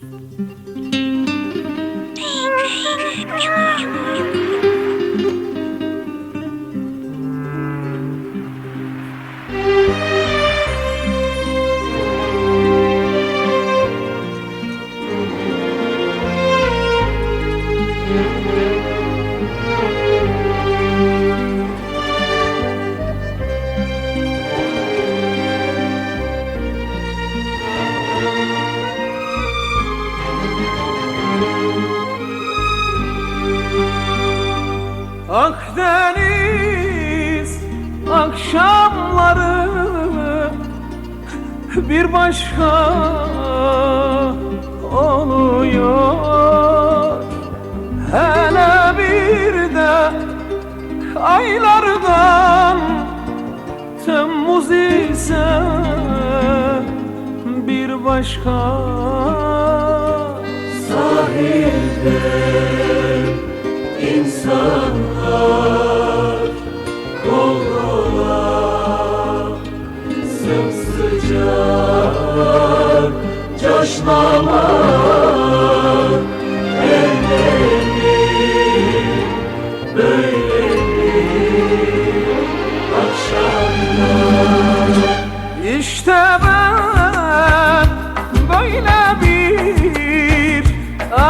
Thank you. Akdeniz akşamları bir başka oluyor. Hele bir de aylardan Temmuz ise bir başka. İşte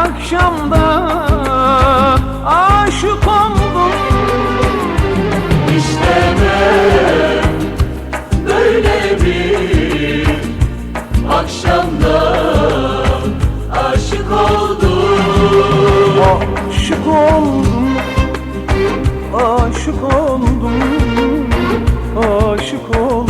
akşamda aşık oldum. İşte ben böyle bir akşamda aşık oldum. Aşık oldum Aşık oldum Aşık oldum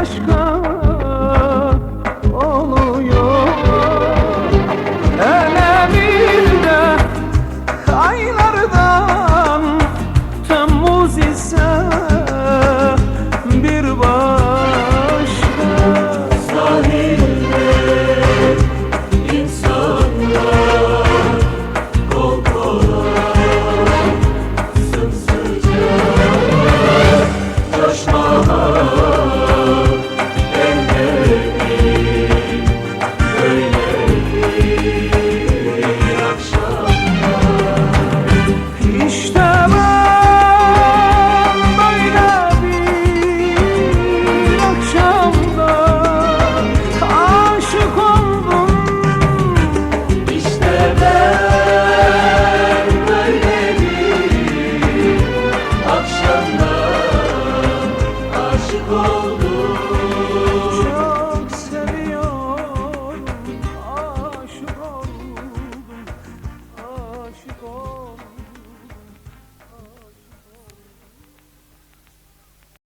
aşka